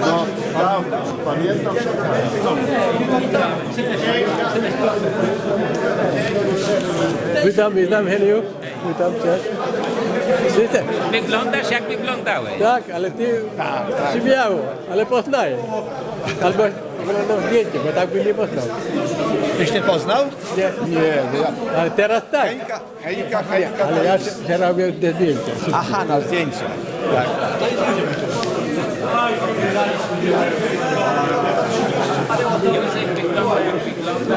No, prawda, pamiętam, że Witam, witam Heniu. Witam cię. Ty, Wyglądasz jak wyglądałeś. tak, ale ty przybiało, ale poznaję. Albo oglądam zdjęcie, bo tak bym nie poznał. Tyś nie poznał? Nie, Nie, ja... ale teraz tak. Hejka, hejka, hejka. Ale ja się się robię te zdjęcia. Aha, na zdjęcie. Tak. Jak wygląda.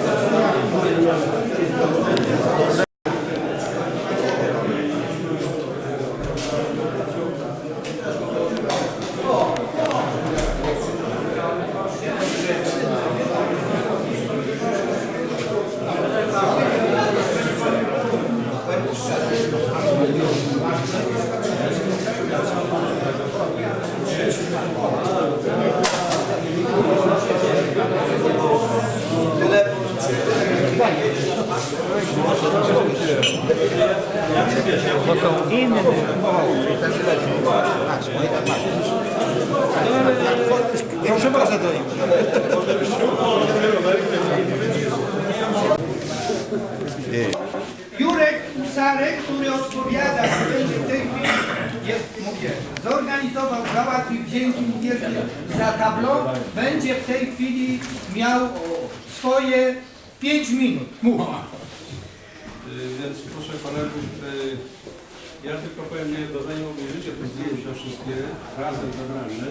Że to jest Proszę bardzo do nich. Jurek Usarek, który odpowiada, w tej chwili, jest, mówię, zorganizował, załatwił dzięki mu za tablo, będzie w tej chwili miał swoje 5 minut. Mów. Y, ja tylko powiem jedno, zanim obejrzycie te zdjęcia wszystkie razem zebrane,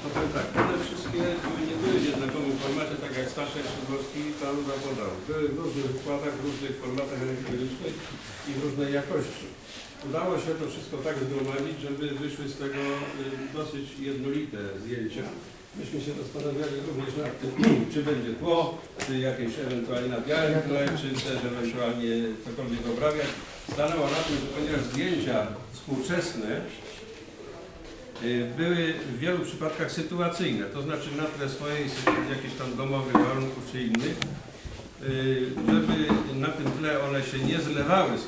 to powiem tak, one wszystkie nie były w jednakomym formacie, tak jak Staszek Szydłowski tam zapodał. Były w różnych układach, w różnych formatach elektronicznych i w różnej jakości. Udało się to wszystko tak zgromadzić, żeby wyszły z tego y, dosyć jednolite zdjęcia. Myśmy się zastanawiali również nad tym, czy będzie tło, czy jakieś ewentualnie na białym tle, czy też ewentualnie cokolwiek obrabiać. Stanęło na tym, że ponieważ zdjęcia współczesne y, były w wielu przypadkach sytuacyjne, to znaczy na tle swojej jakichś tam domowych warunków czy innych, y, żeby na tym tle one się nie zlewały z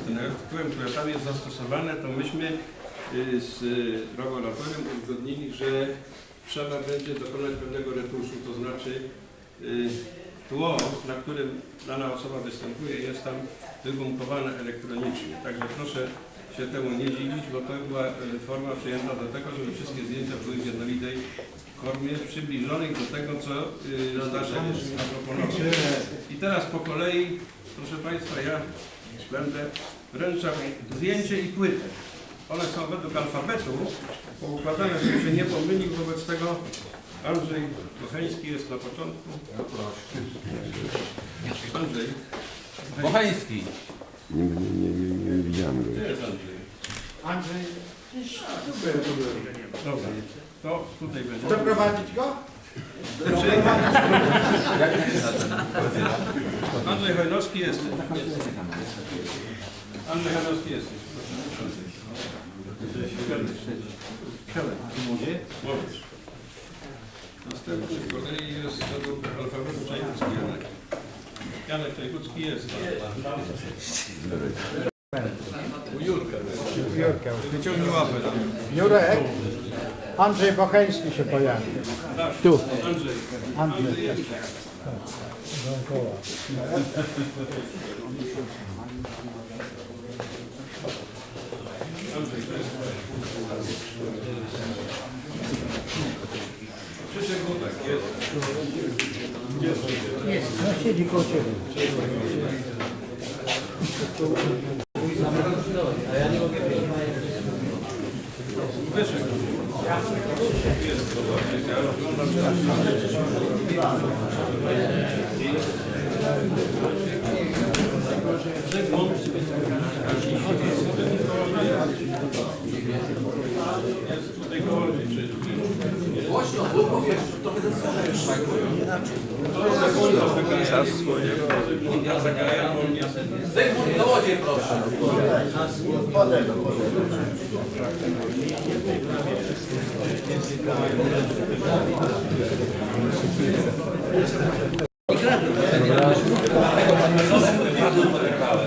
tłem, które tam jest zastosowane, to myśmy y, z regulatorem uzgodnili, że trzeba będzie dokonać pewnego retuszu, to znaczy tło, na którym dana osoba występuje, jest tam wygumkowane elektronicznie. Także proszę się temu nie dziwić, bo to była y, forma przyjęta do tego, żeby wszystkie zdjęcia były w jednolitej formie, przybliżonej do tego, co y, Staszek zaproponował. I teraz po kolei, proszę Państwa, ja będę wręczał zdjęcie i płytę. One są według alfabetu poukładane, żeby się nie pomylił. Wobec tego Andrzej Bocheński jest na początku. Andrzej. Bocheński. Nie, nie, nie, nie, nie widziałem go. Andrzej? Andrzej, Dobra. To tutaj będzie. doprowadzić go? Andrzej Hojnowski jest. Andrzej Hojnowski jest. Możesz. Następny z kolei jest według alfabetu Czajkowski Janek. Janek Czajkowski jest. Wyciągnij łapę tam. Jurek, Andrzej Bocheński się pojawił. Tu. Andrzej. Andrzej. Jest. Jest. Krzysiek Gutek jest. Çocuk o çocuk. Proszę.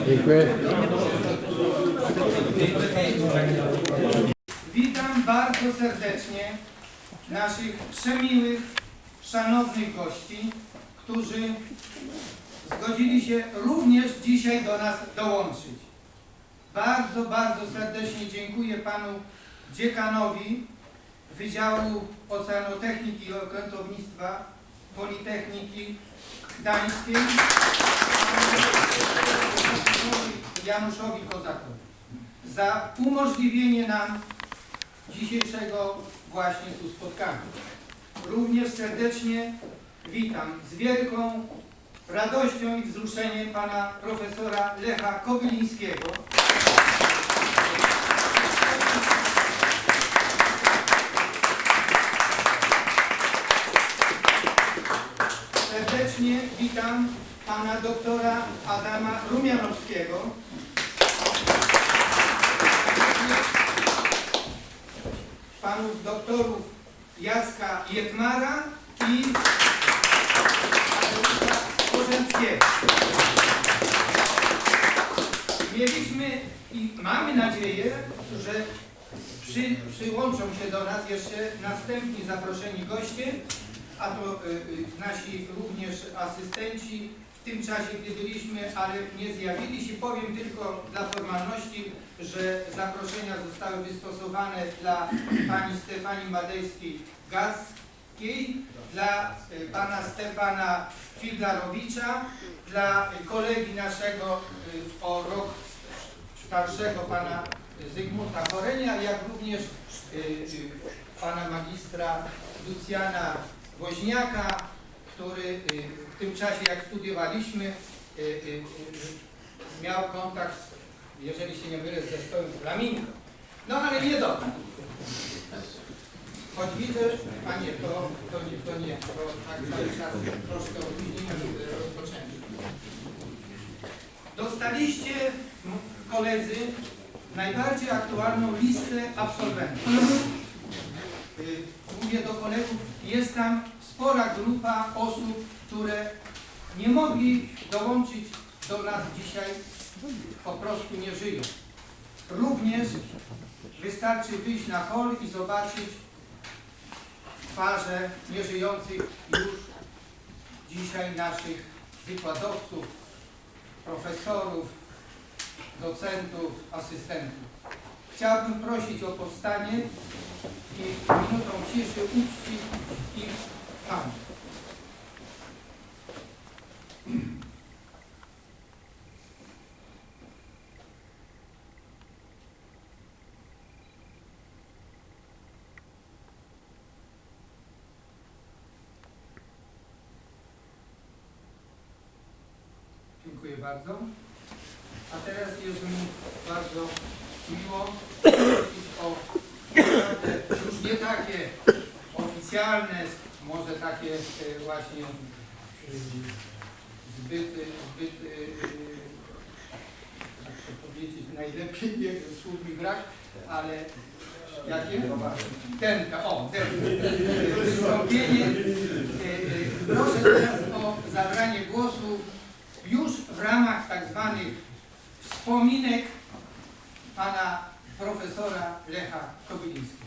Dziękuję. Witam bardzo serdecznie naszych przemiłych, szanownych gości, którzy zgodzili się również dzisiaj do nas dołączyć. Bardzo, bardzo serdecznie dziękuję panu dziekanowi Wydziału Oceanotechniki i Okrętownictwa Politechniki Gdańskiej, Januszowi Kozakowi za umożliwienie nam dzisiejszego właśnie tu spotkania. Również serdecznie witam z wielką radością i wzruszeniem pana profesora Lecha Kobylińskiego. Serdecznie witam pana doktora Adama Rumianowskiego. panów doktorów Jacka Jetmara i Korzęckiego. Mieliśmy i mamy nadzieję, że przy, przyłączą się do nas jeszcze następni zaproszeni goście, a to y, y, nasi również asystenci w tym czasie, gdy byliśmy, ale nie zjawili się. Powiem tylko dla formalności, że zaproszenia zostały wystosowane dla pani Stefanii Madejskiej-Gackiej, dla y, pana Stefana Figlarowicza, dla kolegi naszego y, o rok starszego pana Zygmunta Chorenia, jak również y, pana magistra Lucjana Woźniaka, który w tym czasie, jak studiowaliśmy, miał kontakt, jeżeli się nie mylę, z zespołem Flamingo. No ale nie dobra. Choć widzę, panie, to, to, nie, to nie, to tak cały czas troszkę opóźnienia żeby rozpoczęcie. Dostaliście, m, koledzy, najbardziej aktualną listę absolwentów. Y, Mówię do kolegów, jest tam spora grupa osób, które nie mogli dołączyć do nas dzisiaj, po prostu nie żyją. Również wystarczy wyjść na hol i zobaczyć twarze nieżyjących już dzisiaj naszych wykładowców, profesorów, docentów, asystentów. Chciałbym prosić o powstanie i minutą ciszy uczcić ich pamięć. Dziękuję bardzo. A teraz jest mi bardzo miło prosić o już nie takie oficjalne, może takie e, właśnie e, zbyt, zbyt e, jak powiedzieć, najlepiej nie słów mi brak, ale jakie? Denka, o, denka. Wystąpienie. Proszę teraz o zabranie głosu w ramach tak zwanych wspominek pana profesora Lecha Kobylińskiego.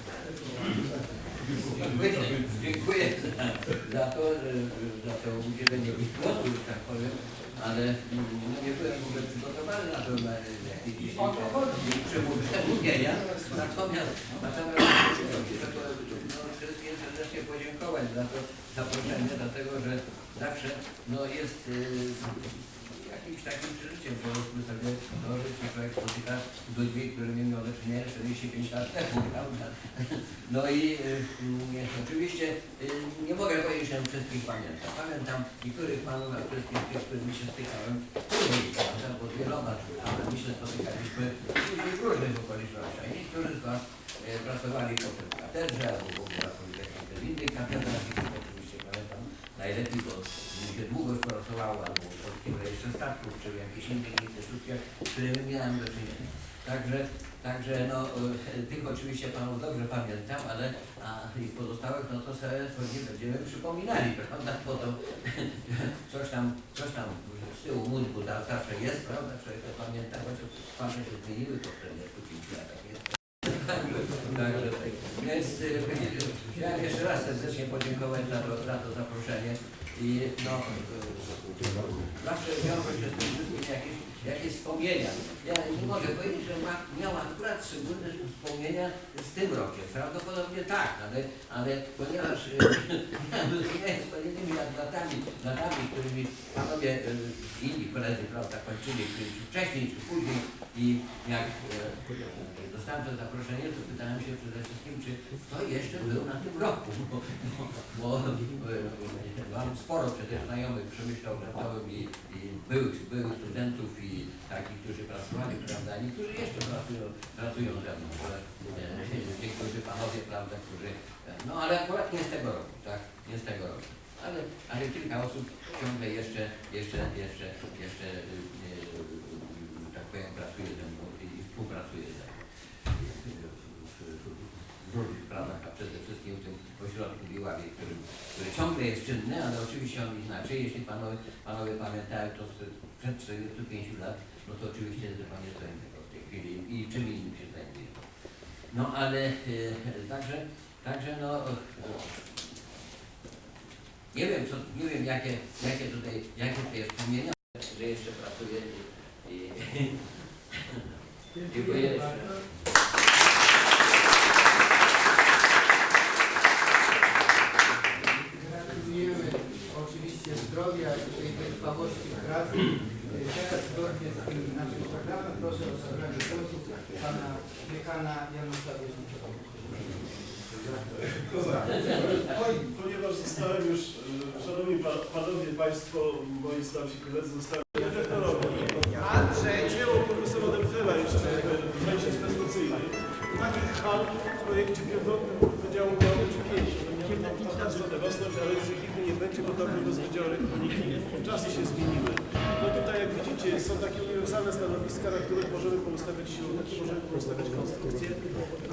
Dziękuję, dziękuję za, za to, że, za to udzielenie mi głosu, że tak powiem, ale mm, nie byłem w ogóle przygotowany na to na jakieś przemówienia. Natomiast, natomiast no, wszystkim serdecznie podziękować za to zaproszenie, dlatego że zawsze no, jest y, jak jakimś takim przeżyciem. Powiedzmy sobie, no, z ludźmi, którymi miał do czynienia 45 lat temu, prawda? No i y, nie, oczywiście y, nie mogę powiedzieć, że wszystkich pamiętam. Pamiętam niektórych panów, a wszystkich tych, z którymi się stykałem później, prawda? Bo z wieloma członkami się spotykaliśmy w różnych okolicznościach. Niektórzy z Was e, pracowali w katedrze, albo w ogóle w innych katedrach, i to oczywiście pamiętam najlepiej, bo mi się długo pracowało, albo w Polskim Rejestrze Statków, czy w jakichś innych instytucjach, z którymi miałem do czynienia. Także, także no, e, tych oczywiście Panów dobrze pamiętam, ale a ich pozostałych, no to sobie pewnie będziemy przypominali, prawda, bo to coś tam, coś tam z tyłu mózgu za- zawsze jest, prawda, człowiek to pamięta, chociaż twarze się zmieniły po 45 latach, jest. Także, także, więc y, chciałem jeszcze raz serdecznie podziękować za to, za to zaproszenie i no, y, zawsze wiąże się z tym wszystkim jakieś, jakieś wspomnienia. Ja nie mogę powiedzieć, że ma, miałam akurat szczególne wspomnienia z tym rokiem. Prawdopodobnie tak, ale, ale ponieważ y, wyróżniałem z kolejnymi latami, latami, którymi panowie y, inni koledzy prawda, kończyli czy, czy wcześniej, czy później i jak y, dostałem to zaproszenie, to pytałem się przede wszystkim, czy kto jeszcze był na tym roku, bo, bo, bo mam sporo przecież znajomych obrotowym i, i byłych, byłych studentów i takich, którzy pracowali, prawda, niektórzy jeszcze pracują, pracują ze mną, że e, niektórzy panowie, prawda, którzy, e, no ale akurat nie z tego roku, tak, nie z tego roku. Ale, ale kilka osób ciągle jeszcze, jeszcze, jeszcze, jeszcze, y, y, tak powiem, pracuje ze mną i współpracuje ze mną sprawach, a przede wszystkim w tym ośrodku w Iławie, który, który ciągle jest czynny, ale oczywiście on inaczej. Jeśli panowie, panowie pamiętają to sprzed 45 lat, no to oczywiście zupełnie co innego w tej chwili i czym innym się zajmuje. No ale e, także, także no nie wiem, co, nie wiem jakie, jakie tutaj, jakie tutaj wspomnienia, że jeszcze pracuję i, i dziękuję jeszcze. Gratulujemy oczywiście zdrowia i tej wytrwałości w pracy. Teraz zgodnie z tym naszym programem proszę o zabranie głosu pana dekana Janusza Wierzchnickiego. Ponieważ zostałem już, e, szanowni pa, panowie, państwo, moi starsi koledzy, zostałem dyrektorowym. Andrzej, Dzieło profesora Demfela jeszcze w części inwestycyjnej. Takich hal w projekcie pierwotnym Wydziału Geologii czy pięć. Miałem partnerstwo na własność, ale już ich nigdy nie będzie, bo tam był z Wydziału Elektroniki. Czasy się zmieniły. No tutaj jak widzicie są takie uniwersalne stanowiska, na których możemy poustawiać siłownie, możemy poustawiać konstrukcje.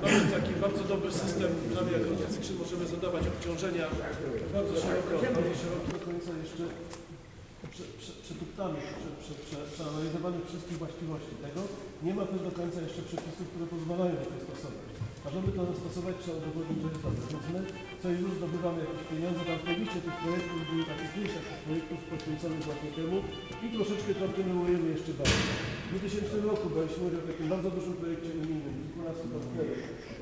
Mamy taki bardzo dobry system, nam jako fizyczny możemy zadawać obciążenia bardzo szeroko, bardzo szeroko do końca jeszcze prze, prze, przetuptamy, prze, prze, prze, przeanalizowanych wszystkich właściwości tego. Nie ma też do końca jeszcze przepisów, które pozwalają na to stosować. A żeby to zastosować, trzeba udowodnić, że jest dobre. Więc my co już zdobywamy jakieś pieniądze. Tam w liście tych projektów były takich projektów poświęconych właśnie temu i troszeczkę kontynuujemy jeszcze bardziej. W 2000 roku udział w takim bardzo dużym projekcie unijnym, kilkunastu partnerów.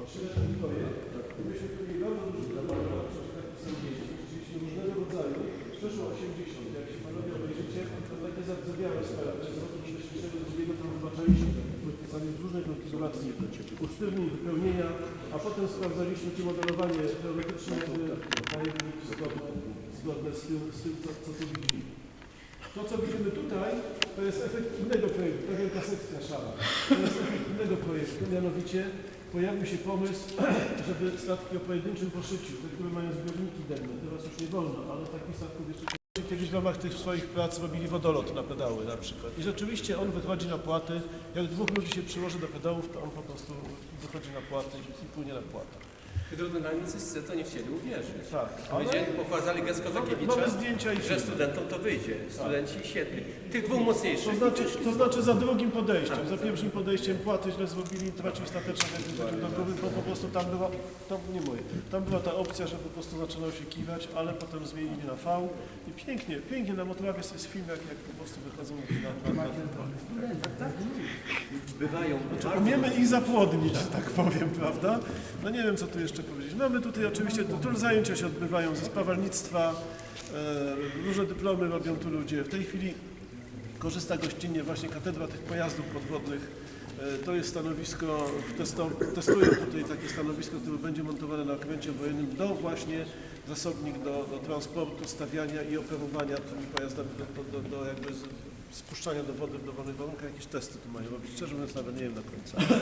Przyszedł projekt, myśmy mieli bardzo duży zaplanował, tak są 10, rzeczywiście różnego rodzaju, przeszło 80. Jak się to takie zardzewiałe sprawy. Z roku 2002 to wybaczaliśmy podpisanie w różnej konfiguracji wypełnienia, a potem sprawdzaliśmy, czy modelowanie teoretyczne zgodne, zgodne z tym, z tym co, co tu widzimy. To, co widzimy tutaj, to jest efekt innego projektu, ta wielka sekcja szara. To jest efekt innego projektu, mianowicie pojawił się pomysł, żeby statki o pojedynczym poszyciu, te, które mają zbiorniki denne, teraz już nie wolno, ale takich statków jeszcze Kiedyś w ramach tych swoich prac robili wodolot na pedały na przykład. I rzeczywiście on wychodzi na płaty. Jak dwóch ludzi się przyłoży do pedałów, to on po prostu wychodzi na płaty i płynie na płatach. Hydrodynamicy z to nie chcieli uwierzyć. Tak, ale Ludzie pokazali Gesko Zakiewicza, mamy zdjęcia i że filmy. studentom to wyjdzie. Studenci świetni. Tych dwóch mocniejszych. To znaczy, to znaczy za drugim podejściem, za pierwszym podejściem płaty źle zrobili, jak wychodził do góry, bo po prostu tam była, to nie moje, tam była ta opcja, że po prostu zaczynał się kiwać, ale potem zmienili na V i pięknie, pięknie na Motrawie jest film, jak, jak po prostu wychodzą na, na, na, na Bywają Umiemy ich zapłodnić, że tak powiem, prawda? No nie wiem, co tu jeszcze powiedzieć. Mamy tutaj oczywiście, tu, zajęcia się odbywają ze spawalnictwa, e, różne dyplomy robią tu ludzie. W tej chwili korzysta gościnnie właśnie katedra tych pojazdów podwodnych. E, To jest stanowisko, testo, testują tutaj takie stanowisko, które będzie montowane na okręcie wojennym do właśnie zasobnik do, do transportu, stawiania i operowania tymi pojazdami do, do, do, jakby z, spuszczania do wody w dowolnych warunkach. Jakieś testy tu mają robić. Szczerze mówiąc nawet nie wiem do końca.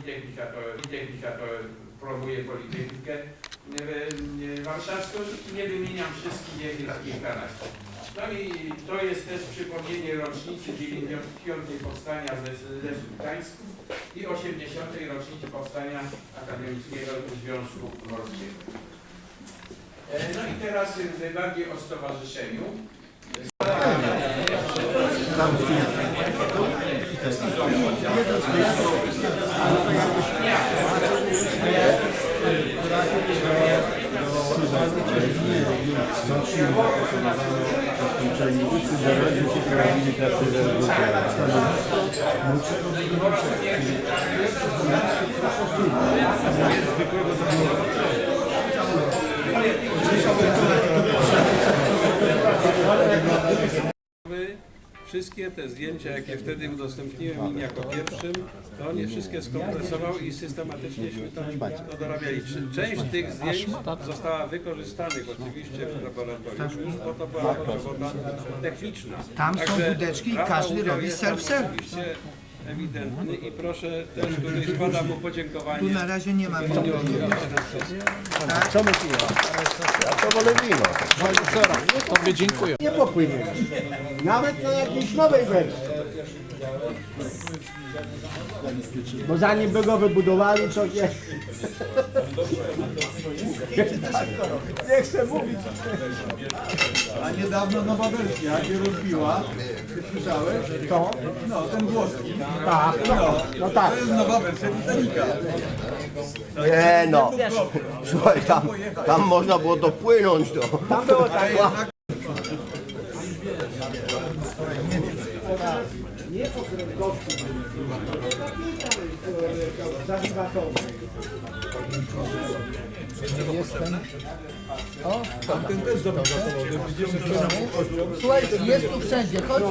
Politechnika to, Politechnika to promuje Politechnikę Warszawską i nie wymieniam wszystkich, jest kilkanaście. No i to jest też przypomnienie rocznicy 95. powstania Lesu Gdańsku i 80. rocznicy powstania Akademickiego Związku Morskiego. E, No i teraz e, bardziej o stowarzyszeniu. Stoczni zaproponowano po skończeniu zaraził się karabiny pracy zarobotera. Stanowisko młodszego wykonawcza, czyli zwykłego zarobotera. Wszystkie te zdjęcia, jakie wtedy udostępniłem im jako pierwszym, to on je wszystkie skompresował i systematycznie tam to dorabiali. Część tych zdjęć została wykorzystanych oczywiście w laboratorium, bo to była robota techniczna. Tam są Także wódeczki i każdy robi self-service. Ewidentny i proszę też tutaj składam mu Tu podziękowanie. na razie nie ma Co my pijemy? To wolę wino. Tobie dziękuję. Nie popłyniemy. Nawet na jakiejś nowej wersji. Bo zanim by go wybudowali, to nie... Nie chcę mówić. A niedawno nowa wersja nie rozbiła. Ty słyszałeś? To? No, ten głoski. Tak, no, no tak. To jest nowa wersja Titanica. Nie no. Słuchaj, tam, tam można było dopłynąć to. Tam było tak. Jestem. O, Ten też zawiatował. Słuchaj, jest tu wszędzie, chodź.